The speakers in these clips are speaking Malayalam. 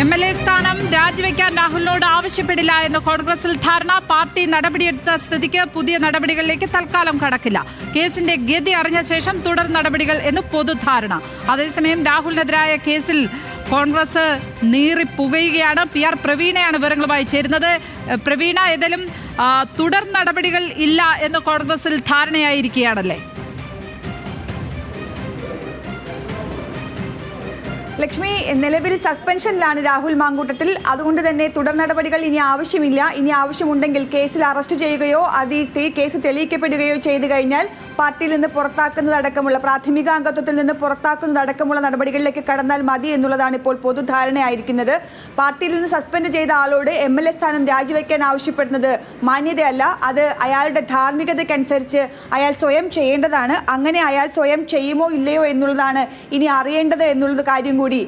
എം എൽ എ സ്ഥാനം രാജിവെക്കാൻ രാഹുലിനോട് ആവശ്യപ്പെടില്ല എന്ന് കോൺഗ്രസിൽ ധാരണ. പാർട്ടി നടപടിയെടുത്ത സ്ഥിതിക്ക് പുതിയ നടപടികളിലേക്ക് തൽക്കാലം കടക്കില്ല. കേസിന്റെ ഗതി അറിഞ്ഞ ശേഷം തുടർ നടപടികൾ എന്ന് പൊതുധാരണ. അതേസമയം രാഹുലിനെതിരായ കേസിൽ കോൺഗ്രസ് നീറി പുകയുകയാണ് പി ആർ പ്രവീണയാണ് വിവരങ്ങളുമായി ചേരുന്നത്. പ്രവീണ ആ, തുടർ നടപടികൾ ഇല്ല എന്ന് കോൺഗ്രസിൽ ധാരണയായിരിക്കുകയാണല്ലേ? ലക്ഷ്മി നിലവിൽ സസ്പെൻഷനിലാണ് രാഹുൽ മാങ്കൂട്ടത്തിൽ. അതുകൊണ്ട് തന്നെ തുടർ നടപടികൾ ഇനി ആവശ്യമില്ല. ഇനി ആവശ്യമുണ്ടെങ്കിൽ കേസിൽ അറസ്റ്റ് ചെയ്യുകയോ അത് കേസ് തെളിയിക്കപ്പെടുകയോ ചെയ്തു കഴിഞ്ഞാൽ പാർട്ടിയിൽ നിന്ന് പുറത്താക്കുന്നതടക്കമുള്ള പ്രാഥമിക അംഗത്വത്തിൽ നിന്ന് പുറത്താക്കുന്നതടക്കമുള്ള നടപടികളിലേക്ക് കടന്നാൽ മതി എന്നുള്ളതാണ് ഇപ്പോൾ പൊതുധാരണയായിരിക്കുന്നത്. പാർട്ടിയിൽ നിന്ന് സസ്പെൻഡ് ചെയ്ത ആളോട് എം എൽ എ സ്ഥാനം രാജിവെക്കാൻ ആവശ്യപ്പെടുന്നത് മാന്യതയല്ല. അത് അയാളുടെ ധാർമ്മികതയ്ക്കനുസരിച്ച് അയാൾ സ്വയം ചെയ്യേണ്ടതാണ്. അങ്ങനെ അയാൾ സ്വയം ചെയ്യുമോ ഇല്ലയോ എന്നുള്ളതാണ് ഇനി അറിയേണ്ടത് എന്നുള്ളത് കാര്യം കൂടി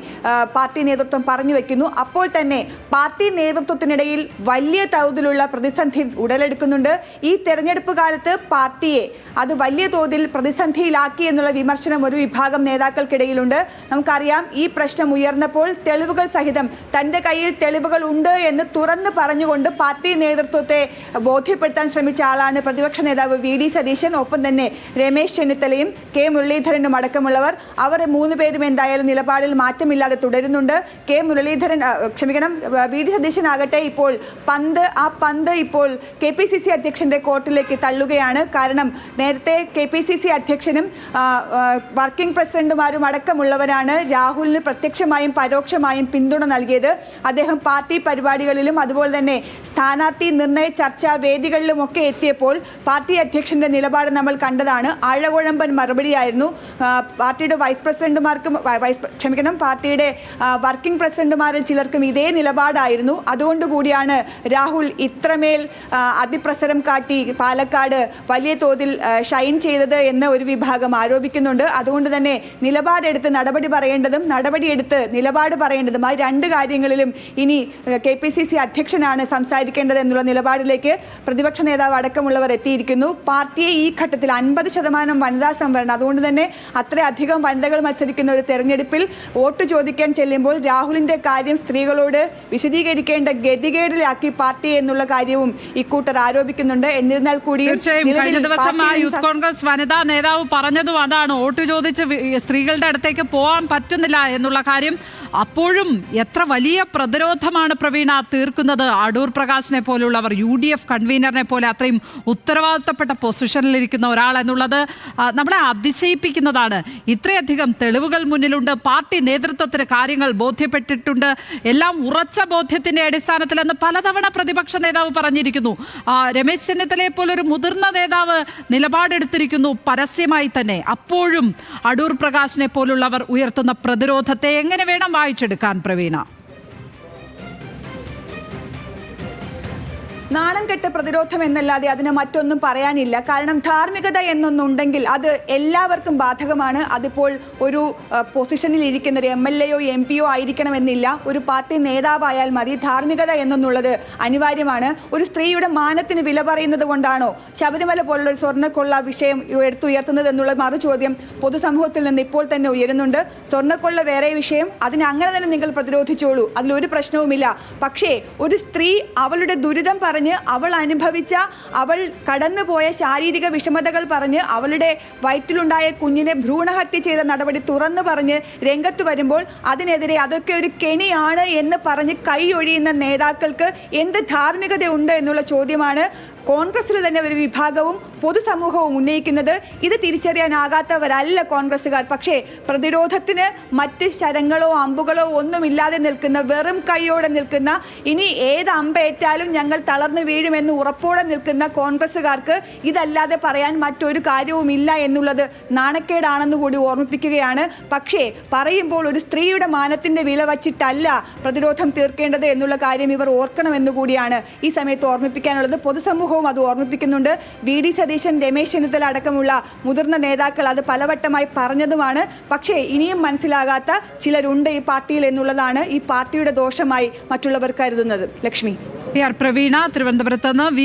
പാർട്ടി നേതൃത്വം പറഞ്ഞു വെക്കുന്നു. അപ്പോൾ തന്നെ പാർട്ടി നേതൃത്വത്തിനിടയിൽ വലിയ തോതിലുള്ള പ്രതിസന്ധി ഉടലെടുക്കുന്നുണ്ട്. ഈ തെരഞ്ഞെടുപ്പ് കാലത്ത് പാർട്ടിയെ അത് വലിയ തോതിൽ പ്രതിസന്ധിയിലാക്കി എന്നുള്ള വിമർശനം ഒരു വിഭാഗം നേതാക്കൾക്കിടയിലുണ്ട്. നമുക്കറിയാം ഈ പ്രശ്നം ഉയർന്നപ്പോൾ തെളിവുകൾ സഹിതം തന്റെ കയ്യിൽ തെളിവുകൾ ഉണ്ട് എന്ന് തുറന്ന് പറഞ്ഞുകൊണ്ട് പാർട്ടി നേതൃത്വത്തെ ബോധ്യപ്പെടുത്താൻ ശ്രമിച്ച ആളാണ് പ്രതിപക്ഷ നേതാവ് വി ഡി സതീശൻ. ഒപ്പം തന്നെ രമേശ് ചെന്നിത്തലയും കെ മുരളീധരനും അടക്കമുള്ളവർ. അവർ മൂന്ന് പേരും എന്തായാലും നിലപാടിൽ മാറ്റമില്ലാതെ തുടരുന്നുണ്ട്. കെ മുരളീധരൻ ക്ഷമിക്കണം വി ഡി സതീശനാകട്ടെ ഇപ്പോൾ പന്ത് ആ പന്ത് ഇപ്പോൾ കെ പി സി സി അധ്യക്ഷന്റെ കോർട്ടിലേക്ക് തള്ളുകയാണ്. കാരണം നേരത്തെ കെ പി സി സി അധ്യക്ഷനും വർക്കിംഗ് പ്രസിഡന്റുമാരും അടക്കമുള്ളവരാണ് രാഹുലിന് പ്രത്യക്ഷമായും പരോക്ഷമായും പിന്തുണ നൽകിയത്. അദ്ദേഹം പാർട്ടി പരിപാടികളിലും അതുപോലെ തന്നെ സ്ഥാനാർത്ഥി നിർണയ ചർച്ചാ വേദികളിലുമൊക്കെ എത്തിയപ്പോൾ പാർട്ടി അധ്യക്ഷന്റെ നിലപാട് നമ്മൾ കണ്ടതാണ്. ആഴകുഴമ്പൻ മറുപടിയായിരുന്നു. പാർട്ടിയുടെ വൈസ് പ്രസിഡന്റുമാർക്കും വൈസ് ക്ഷമിക്കണം പാർട്ടിയുടെ വർക്കിംഗ് പ്രസിഡന്റുമാരിൽ ചിലർക്കും ഇതേ നിലപാടായിരുന്നു. അതുകൊണ്ടുകൂടിയാണ് രാഹുൽ ഇത്രമേൽ അതിപ്രസരം കാട്ടി പാലക്കാട് വലിയ തോതിൽ ഷൈൻ ചെയ്തത് എന്ന് ഒരു വിഭാഗം ആരോപിക്കുന്നുണ്ട്. അതുകൊണ്ട് തന്നെ നിലപാടെടുത്ത് നടപടി പറയേണ്ടതും നടപടിയെടുത്ത് നിലപാട് പറയേണ്ടതും ആ രണ്ട് കാര്യങ്ങളിലും ഇനി കെ പി സി സി അധ്യക്ഷനാണ് സംസാരിക്കേണ്ടത് എന്നുള്ള നിലപാടിലേക്ക് പ്രതിപക്ഷ നേതാവ് അടക്കമുള്ളവർ എത്തിയിരിക്കുന്നു. പാർട്ടിയെ ഈ ഘട്ടത്തിൽ അൻപത് ശതമാനം വനിതാ സംവരണം. അതുകൊണ്ട് തന്നെ അത്രയധികം വനിതകൾ മത്സരിക്കുന്ന ഒരു തെരഞ്ഞെടുപ്പിൽ വോട്ട് ചോദിക്കാൻ ചെല്ലുമ്പോൾ രാഹുലിന്റെ കാര്യം സ്ത്രീകളോട് വിശദീകരിക്കേണ്ട ഗതികേടിലാക്കി പാർട്ടി എന്നുള്ള കാര്യവും ഇക്കൂട്ടർ ആരോപിക്കുന്നുണ്ട്. എന്നിരുന്നാൽ കൂടി കഴിഞ്ഞ ദിവസം ആ യൂത്ത് കോൺഗ്രസ് വനിതാ നേതാവ് പറഞ്ഞതും അതാണ്. വോട്ട് ചോദിച്ച് സ്ത്രീകളുടെ അടുത്തേക്ക് പോകാൻ പറ്റുന്നില്ല എന്നുള്ള കാര്യം അപ്പോഴും എത്ര വലിയ പ്രതിരോധമാണ് പ്രവീണ തീർക്കുന്നത്. അടൂർ പ്രകാശിനെ പോലുള്ളവർ യു ഡി എഫ് കൺവീനറിനെ പോലെ അത്രയും ഉത്തരവാദിത്തപ്പെട്ട പൊസിഷനിലിരിക്കുന്ന ഒരാൾ എന്നുള്ളത് നമ്മളെ അതിശയിപ്പിക്കുന്നതാണ്. ഇത്രയധികം തെളിവുകൾ മുന്നിലുണ്ട്. പാർട്ടി നേതൃത്വത്തിന് കാര്യങ്ങൾ ബോധ്യപ്പെട്ടിട്ടുണ്ട്. എല്ലാം ഉറച്ച ബോധ്യത്തിന്റെ അടിസ്ഥാനത്തിലെന്ന് പലതവണ പ്രതിപക്ഷ നേതാവ് പറഞ്ഞിരിക്കുന്നു. രമേശ് ചെന്നിത്തലയെ പോലൊരു മുതിർന്ന നേതാവ് നിലപാടെടുത്തിരിക്കുന്നു പരസ്യമായി തന്നെ. അപ്പോഴും അടൂർ പ്രകാശിനെ പോലുള്ളവർ ഉയർത്തുന്ന പ്രതിരോധത്തെ എങ്ങനെ വേണം വായിച്ചെടുക്കാൻ പ്രവീണ? നാണം കെട്ട് പ്രതിരോധം എന്നല്ലാതെ അതിന് മറ്റൊന്നും പറയാനില്ല. കാരണം ധാർമ്മികത എന്നൊന്നുണ്ടെങ്കിൽ അത് എല്ലാവർക്കും ബാധകമാണ്. അതിപ്പോൾ ഒരു പൊസിഷനിൽ ഇരിക്കുന്ന ഒരു എം എൽ എയോ എം ആയിരിക്കണമെന്നില്ല. ഒരു പാർട്ടി നേതാവായാൽ മതി. ധാർമ്മികത എന്നൊന്നുള്ളത് അനിവാര്യമാണ്. ഒരു സ്ത്രീയുടെ മാനത്തിന് വില പറയുന്നത് കൊണ്ടാണോ ശബരിമല പോലുള്ള ഒരു സ്വർണക്കൊള്ള വിഷയം എടുത്തുയർത്തുന്നത് എന്നുള്ള മറു ചോദ്യം പൊതുസമൂഹത്തിൽ നിന്ന് ഇപ്പോൾ തന്നെ ഉയരുന്നുണ്ട്. സ്വർണക്കൊള്ള വേറെ വിഷയം. അതിനെ അങ്ങനെ തന്നെ നിങ്ങൾ പ്രതിരോധിച്ചോളൂ. അതിലൊരു പ്രശ്നവുമില്ല. പക്ഷേ ഒരു സ്ത്രീ അവളുടെ ദുരിതം പറഞ്ഞ് അവൾ അനുഭവിച്ച അവൾ കടന്നുപോയ ശാരീരിക വിഷമതകൾ പറഞ്ഞ് അവളുടെ വയറ്റിലുണ്ടായ കുഞ്ഞിനെ ഭ്രൂണഹത്യ ചെയ്ത നടപടി തുറന്നു പറഞ്ഞ് രംഗത്ത് വരുമ്പോൾ അതിനെതിരെ അതൊക്കെ ഒരു കെണിയാണ് എന്ന് പറഞ്ഞ് കൈയൊഴിയുന്ന നേതാക്കൾക്ക് എന്ത് ധാർമ്മികതയുണ്ട് എന്നുള്ള ചോദ്യമാണ് കോൺഗ്രസിൽ തന്നെ ഒരു വിഭാഗവും പൊതുസമൂഹവും ഉന്നയിക്കുന്നത്. ഇത് തിരിച്ചറിയാനാകാത്തവരല്ല കോൺഗ്രസ്സുകാർ. പക്ഷേ പ്രതിരോധത്തിന് മറ്റ് ശരങ്ങളോ അമ്പുകളോ ഒന്നുമില്ലാതെ നിൽക്കുന്ന വെറും കൈയോടെ നിൽക്കുന്ന ഇനി ഏത് അമ്പേറ്റാലും ഞങ്ങൾ തളർന്നു വീഴുമെന്ന് ഉറപ്പോടെ നിൽക്കുന്ന കോൺഗ്രസ്സുകാർക്ക് ഇതല്ലാതെ പറയാൻ മറ്റൊരു കാര്യവുമില്ല എന്നുള്ളത് നാണക്കേടാണെന്ന് കൂടി ഓർമ്മിപ്പിക്കുകയാണ്. പക്ഷേ പറയുമ്പോൾ ഒരു സ്ത്രീയുടെ മാനത്തിന്റെ വില വച്ചിട്ടല്ല പ്രതിരോധം തീർക്കേണ്ടത് എന്നുള്ള കാര്യം ഇവർ ഓർക്കണമെന്ന് കൂടിയാണ് ഈ സമയത്ത് ഓർമ്മിപ്പിക്കാനുള്ളത്. പൊതുസമൂഹവും അത് ഓർമ്മിപ്പിക്കുന്നുണ്ട്. വി. ഡി. സതീശൻ രമേശ് ചെന്നിത്തല അടക്കമുള്ള മുതിർന്ന നേതാക്കൾ അത് പലവട്ടമായി പറഞ്ഞതുമാണ്. പക്ഷേ ഇനിയും മനസ്സിലാകാത്ത ചിലരുണ്ട് ഈ പാർട്ടിയിൽ എന്നുള്ളതാണ് ഈ പാർട്ടിയുടെ ദോഷമായി മറ്റുള്ളവർ കരുതുന്നത്. ലക്ഷ്മി. പി ആർ പ്രവീണ തിരുവനന്തപുരത്ത് നിന്ന്